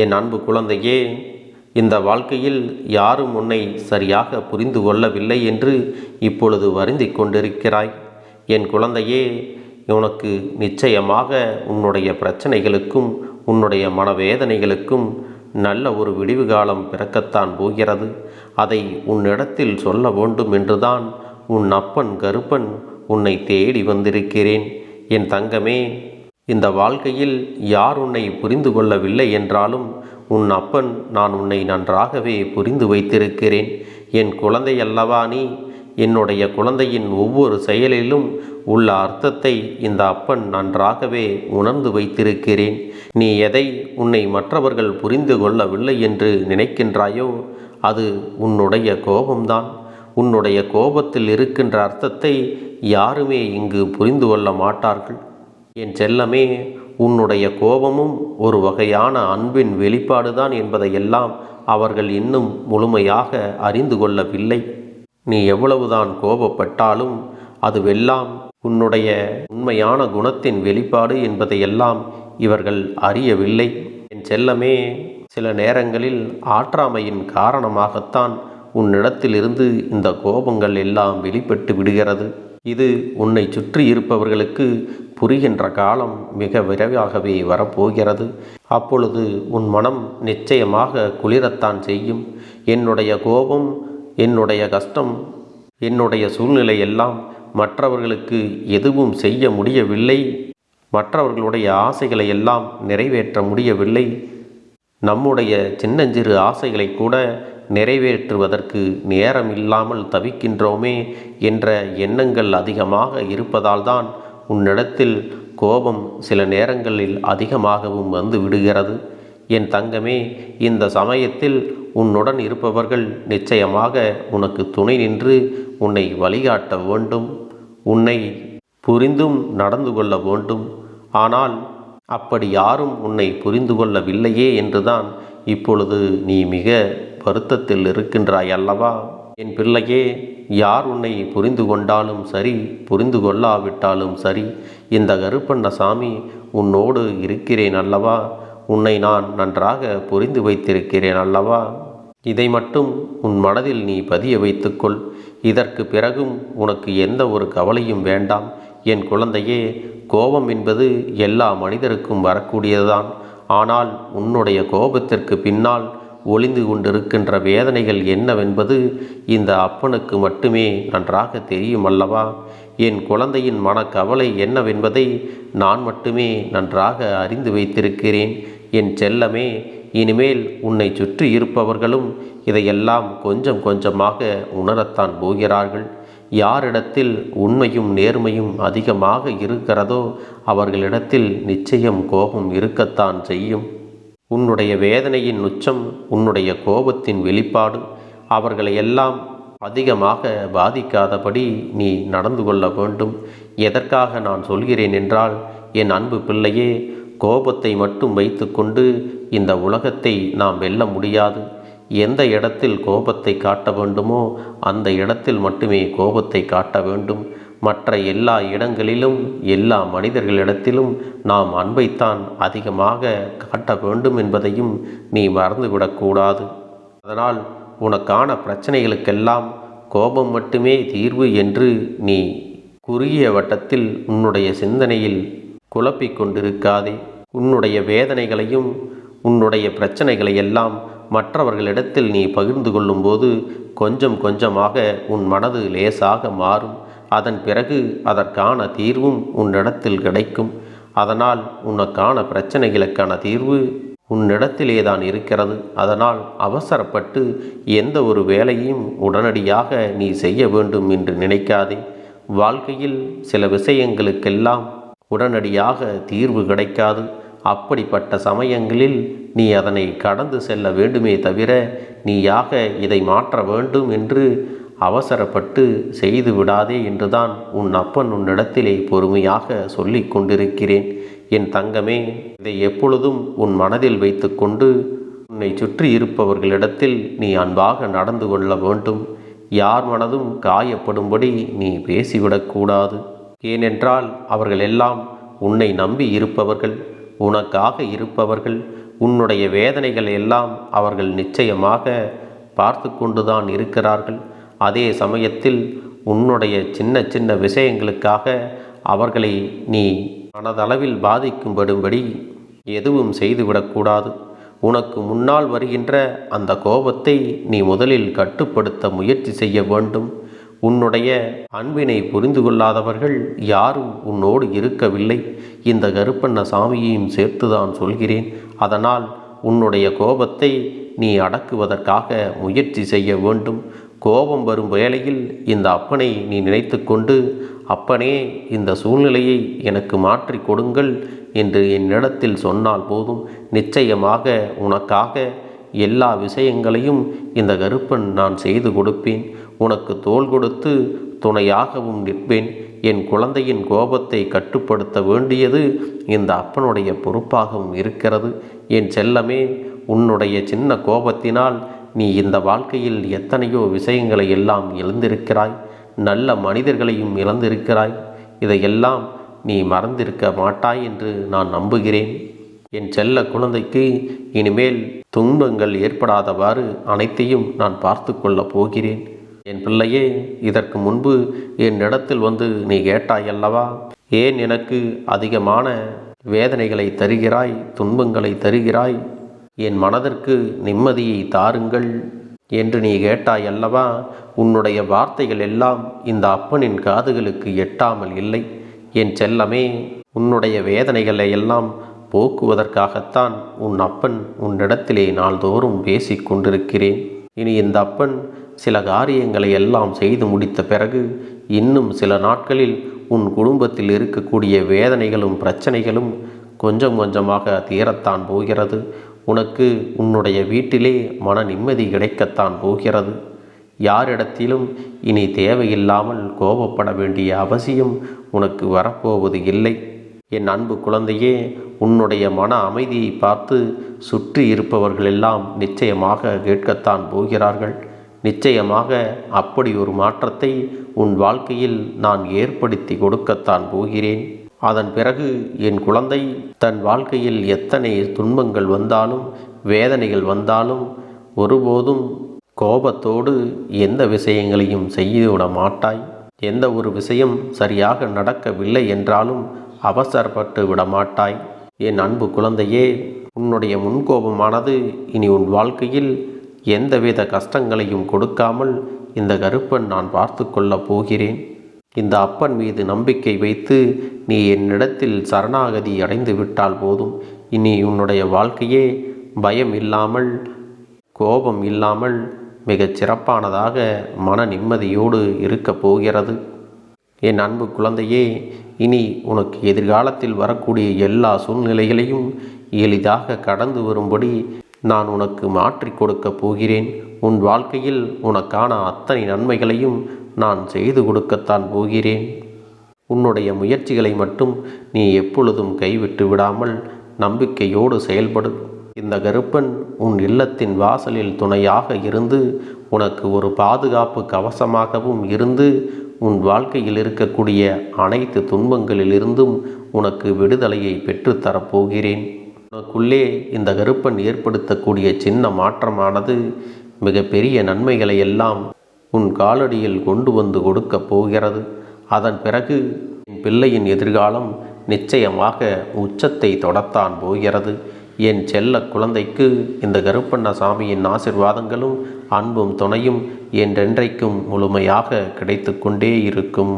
என் அன்பு குழந்தையே இந்த வாழ்க்கையில் யாரும் உன்னை சரியாக புரிந்து கொள்ளவில்லை என்று இப்பொழுது வருந்திக் கொண்டிருக்கிறாய். என் குழந்தையே உனக்கு நிச்சயமாக உன்னுடைய பிரச்சனைகளுக்கும் உன்னுடைய மனவேதனைகளுக்கும் நல்ல ஒரு விடிவு காலம் பிறக்கத்தான் போகிறது. அதை உன்னிடத்தில் சொல்ல வேண்டும் என்றுதான் உன் அப்பன் கருப்பன் உன்னை தேடி வந்திருக்கிறேன். என் தங்கமே இந்த வாழ்க்கையில் யார் உன்னை புரிந்து கொள்ளவில்லை என்றாலும் உன் அப்பன் நான் உன்னை நன்றாகவே புரிந்து வைத்திருக்கிறேன். என் குழந்தை அல்லவா நீ? என்னுடைய குழந்தையின் ஒவ்வொரு செயலிலும் உள்ள அர்த்தத்தை இந்த அப்பன் நன்றாகவே உணர்ந்து வைத்திருக்கிறேன். நீ எதை உன்னை மற்றவர்கள் புரிந்து கொள்ளவில்லை என்று நினைக்கின்றாயோ அது உன்னுடைய கோபம்தான். உன்னுடைய கோபத்தில் இருக்கின்ற அர்த்தத்தை யாருமே இங்கு புரிந்து கொள்ள மாட்டார்கள். என் செல்லமே உன்னுடைய கோபமும் ஒரு வகையான அன்பின் வெளிப்பாடுதான் என்பதையெல்லாம் அவர்கள் இன்னும் முழுமையாக அறிந்து கொள்ளவில்லை. நீ எவ்வளவுதான் கோபப்பட்டாலும் அதுவெல்லாம் உன்னுடைய உண்மையான குணத்தின் வெளிப்பாடு என்பதையெல்லாம் இவர்கள் அறியவில்லை. என் செல்லமே சில நேரங்களில் ஆற்றாமையின் காரணமாகத்தான் உன்னிடத்திலிருந்து இந்த கோபங்கள் எல்லாம் வெளிப்பட்டு விடுகிறது. இது உன்னை சுற்றி இருப்பவர்களுக்கு புரிகின்ற காலம் மிக விரைவாகவே வரப்போகிறது. அப்பொழுது உன் மனம் நிச்சயமாக குளிரத்தான் செய்யும். என்னுடைய கோபம் என்னுடைய கஷ்டம் என்னுடைய சூழ்நிலை எல்லாம் மற்றவர்களுக்கு எதுவும் செய்ய முடியவில்லை. மற்றவர்களுடைய ஆசைகளை எல்லாம் நிறைவேற்ற முடியவில்லை. நம்முடைய சின்னஞ்சிறு ஆசைகளை கூட நிறைவேற்றுவதற்கு நேரம் இல்லாமல் தவிக்கின்றோமே என்ற எண்ணங்கள் அதிகமாக இருப்பதால்தான் உன்னிடத்தில் கோபம் சில நேரங்களில் அதிகமாகவும் வந்து விடுகிறது. என் தங்கமே இந்த சமயத்தில் உன்னுடன் இருப்பவர்கள் நிச்சயமாக உனக்கு துணை நின்று உன்னை வழிகாட்ட வேண்டும். உன்னை புரிந்தும் நடந்து கொள்ள வேண்டும். ஆனால் அப்படி யாரும் உன்னை புரிந்து கொள்ளவில்லையே என்றுதான் இப்பொழுது நீ மிக வருத்தத்தில் இருக்கின்றாய் அல்லவா? என் பிள்ளையே யார் உன்னை புரிந்து கொண்டாலும் சரி புரிந்து கொள்ளாவிட்டாலும் சரி இந்த கருப்பண்ண சாமி உன்னோடு இருக்கிறேன் அல்லவா? உன்னை நான் நன்றாக புரிந்து வைத்திருக்கிறேன் அல்லவா? இதை மட்டும் உன் மனதில் நீ பதிய வைத்துக்கொள். இதற்கு பிறகும் உனக்கு எந்த ஒரு கவலையும் வேண்டாம். என் குழந்தையே கோபம் என்பது எல்லா மனிதருக்கும் வரக்கூடியதுதான். ஆனால் உன்னுடைய கோபத்திற்கு பின்னால் ஒளிந்து கொண்டிருக்கின்ற வேதனைகள் என்னவென்பது இந்த அப்பனுக்கு மட்டுமே நன்றாக தெரியும் அல்லவா? என் குழந்தையின் மனக்கவலை என்னவென்பதை நான் மட்டுமே நன்றாக அறிந்து வைத்திருக்கிறேன். என் செல்லமே இனிமேல் உன்னை சுற்றி இருப்பவர்களும் இதையெல்லாம் கொஞ்சம் கொஞ்சமாக உணரத்தான் போகிறார்கள். யாரிடத்தில் உண்மையும் நேர்மையும் அதிகமாக இருக்கிறதோ அவர்களிடத்தில் நிச்சயம் கோபம் இருக்கத்தான் செய்யும். உன்னுடைய வேதனையின் உச்சம் உன்னுடைய கோபத்தின் வெளிப்பாடு அவர்களை எல்லாம் அதிகமாக பாதிக்காதபடி நீ நடந்து கொள்ள வேண்டும். எதற்காக நான் சொல்கிறேன் என்றால் என் அன்பு பிள்ளையே கோபத்தை மட்டும் வைத்துக்கொண்டு இந்த உலகத்தை நாம் வெல்ல முடியாது. எந்த இடத்தில் கோபத்தை காட்ட வேண்டுமோ அந்த இடத்தில் மட்டுமே கோபத்தை காட்ட வேண்டும். மற்ற எல்லா இடங்களிலும் எல்லா மனிதர்களிடத்திலும் நாம் அன்பைத்தான் அதிகமாக காட்ட வேண்டும் என்பதையும் நீ மறந்துவிடக்கூடாது அதனால் உனக்கான பிரச்சனைகளுக்கெல்லாம் கோபம் மட்டுமே தீர்வு என்று நீ குறுகிய வட்டத்தில் உன்னுடைய சிந்தனையில் குழப்பிக் கொண்டிருக்காதே. உன்னுடைய வேதனைகளையும் உன்னுடைய பிரச்சனைகளை எல்லாம் மற்றவர்களிடத்தில் நீ பகிர்ந்து கொள்ளும்போது கொஞ்சம் கொஞ்சமாக உன் மனது லேசாக மாறும். அதன் பிறகு அதற்கான தீர்வும் உன்னிடத்தில் கிடைக்கும். அதனால் உனக்கான பிரச்சனைகளுக்கான தீர்வு உன்னிடத்திலே தான் இருக்கிறது. அதனால் அவசரப்பட்டு எந்த ஒரு வேலையும் உடனடியாக நீ செய்ய வேண்டும் என்று நினைக்காதே. வாழ்க்கையில் சில விஷயங்களுக்கெல்லாம் உடனடியாக தீர்வு கிடைக்காது. அப்படிப்பட்ட சமயங்களில் நீ அதனை கடந்து செல்ல வேண்டுமே தவிர நீயாக இதை மாற்ற வேண்டும் என்று அவசரப்பட்டு செய்து விடாதே என்றுதான் உன் அப்பன் உன்னிடத்திலே பொறுமையாக சொல்லி கொண்டிருக்கிறேன். என் தங்கமே இதை எப்பொழுதும் உன் மனதில் வைத்துக்கொண்டு உன்னை சுற்றி இருப்பவர்களிடத்தில் நீ அன்பாக நடந்து கொள்ள வேண்டும். யார் மனதும் காயப்படும்படி நீ பேசிவிடக்கூடாது ஏனென்றால் அவர்கள் எல்லாம் உன்னை நம்பி இருப்பவர்கள் உனக்காக இருப்பவர்கள். உன்னுடைய வேதனைகள் எல்லாம் அவர்கள் நிச்சயமாக பார்த்து கொண்டுதான் இருக்கிறார்கள். அதே சமயத்தில் உன்னுடைய சின்ன சின்ன விஷயங்களுக்காக அவர்களை நீ மனதளவில் பாதிக்கும்படும்படி எதுவும் செய்துவிடக்கூடாது உனக்கு முன்னால் வருகின்ற அந்த கோபத்தை நீ முதலில் கட்டுப்படுத்த முயற்சி செய்ய வேண்டும். உன்னுடைய அன்பினை புரிந்து கொள்ளாதவர்கள் யாரும் உன்னோடு இருக்கவில்லை. இந்த கருப்பண்ண சாமியையும் சேர்த்துதான் சொல்கிறேன். அதனால் உன்னுடைய கோபத்தை நீ அடக்குவதற்காக முயற்சி செய்ய வேண்டும். கோபம் வரும் வேளையில் இந்த அப்பனை நீ நினைத்து கொண்டு அப்பனே இந்த சூழ்நிலையை எனக்கு மாற்றி கொடுங்கள் என்று என்னிடத்தில் சொன்னால் போதும். நிச்சயமாக உனக்காக எல்லா விஷயங்களையும் இந்த கருப்பன் நான் செய்து கொடுப்பேன். உனக்கு தோள் கொடுத்து துணையாகவும் நிற்பேன். என் குழந்தையின் கோபத்தை கட்டுப்படுத்த வேண்டியது இந்த அப்பனுடைய பொறுப்பாகவும் இருக்கிறது. என் செல்லமே உன்னுடைய சின்ன கோபத்தினால் நீ இந்த வாழ்க்கையில் எத்தனையோ விஷயங்களை எல்லாம் இழந்திருக்கிறாய் நல்ல மனிதர்களையும் இழந்திருக்கிறாய். இதையெல்லாம் நீ மறந்திருக்க மாட்டாய் என்று நான் நம்புகிறேன். என் செல்ல குழந்தைக்கு இனிமேல் துன்பங்கள் ஏற்படாதவாறு அனைத்தையும் நான் பார்த்து கொள்ளப் போகிறேன். என் பிள்ளையே இதற்கு முன்பு என் இடத்தில் வந்து நீ கேட்டாய் அல்லவா ஏன் எனக்கு அதிகமான வேதனைகளை தருகிறாய் துன்பங்களை தருகிறாய்? என் மனதிற்கு நிம்மதியை தாருங்கள் என்று நீ கேட்டாய் அல்லவா? உன்னுடைய வார்த்தைகள் எல்லாம் இந்த அப்பனின் காதுகளுக்கு எட்டாமல் இல்லை. என் செல்லமே உன்னுடைய வேதனைகளை எல்லாம் போக்குவதற்காகத்தான் உன் அப்பன் உன்னிடத்திலே நாள்தோறும் பேசிக் கொண்டிருக்கிறேன். இனி இந்த அப்பன் சில காரியங்களை எல்லாம் செய்து முடித்த பிறகு இன்னும் சில நாட்களில் உன் குடும்பத்தில் இருக்கக்கூடிய வேதனைகளும் பிரச்சனைகளும் கொஞ்சம் கொஞ்சமாக தீரத்தான் போகிறது. உனக்கு உன்னுடைய வீட்டிலே மன நிம்மதி கிடைக்கத்தான் போகிறது. யாரிடத்திலும் இனி தேவையில்லாமல் கோபப்பட வேண்டிய அவசியம் உனக்கு வரப்போவது இல்லை. என் அன்பு குழந்தையே உன்னுடைய மன அமைதியை பார்த்து சுற்றி இருப்பவர்களெல்லாம் நிச்சயமாக கேட்கத்தான் போகிறார்கள். நிச்சயமாக அப்படி ஒரு மாற்றத்தை உன் வாழ்க்கையில் நான் ஏற்படுத்தி கொடுக்கத்தான் போகிறேன். அதன் பிறகு என் குழந்தை தன் வாழ்க்கையில் எத்தனை துன்பங்கள் வந்தாலும் வேதனைகள் வந்தாலும் ஒருபோதும் கோபத்தோடு எந்த விஷயங்களையும் செய்துவிட மாட்டாய். எந்த ஒரு விஷயம் சரியாக நடக்கவில்லை என்றாலும் அவசரப்பட்டு விடமாட்டாய் என் அன்பு குழந்தையே உன்னுடைய முன்கோபமானது இனி உன் வாழ்க்கையில் எந்தவித கஷ்டங்களையும் கொடுக்காமல் இந்த கருப்பன் நான் பார்த்து கொள்ளப் போகிறேன். இந்த அப்பன் மீது நம்பிக்கை வைத்து நீ என்னிடத்தில் சரணாகதி அடைந்து விட்டால் போதும். இனி உன்னுடைய வாழ்க்கையே பயம் இல்லாமல் கோபம் இல்லாமல் மிகச் சிறப்பானதாக மன நிம்மதியோடு இருக்கப் போகிறது. என் அன்பு குழந்தையே இனி உனக்கு எதிர்காலத்தில் வரக்கூடிய எல்லா சூழ்நிலைகளையும் எளிதாக கடந்து வரும்படி நான் உனக்கு மாற்றி கொடுக்கப் போகிறேன். உன் வாழ்க்கையில் உனக்கான அத்தனை நன்மைகளையும் நான் செய்து கொடுக்கத்தான் போகிறேன். உன்னுடைய முயற்சிகளை மட்டும் நீ எப்பொழுதும் கைவிட்டு விடாமல் நம்பிக்கையோடு செயல்படு. இந்த கருப்பன் உன் இல்லத்தின் வாசலில் துணையாக இருந்து உனக்கு ஒரு பாதுகாப்பு கவசமாகவும் இருந்து உன் வாழ்க்கையில் இருக்கக்கூடிய அனைத்து துன்பங்களிலிருந்தும் உனக்கு விடுதலையை பெற்றுத்தரப்போகிறேன் உனக்குள்ளே இந்த கருப்பன் ஏற்படுத்தக்கூடிய சின்ன மாற்றமானது மிகப்பெரிய நன்மைகளை எல்லாம் உன் காலடியில் கொண்டு வந்து கொடுக்கப் போகிறது. அதன் பிறகு என் பிள்ளையின் எதிர்காலம் நிச்சயமாக உச்சத்தை தொடத்தான் போகிறது. என் செல்ல குழந்தைக்கு இந்த கருப்பண்ண சாமியின் ஆசிர்வாதங்களும் அன்பும் துணையும் என்றென்றைக்கும் முழுமையாக கிடைத்து கொண்டே இருக்கும்.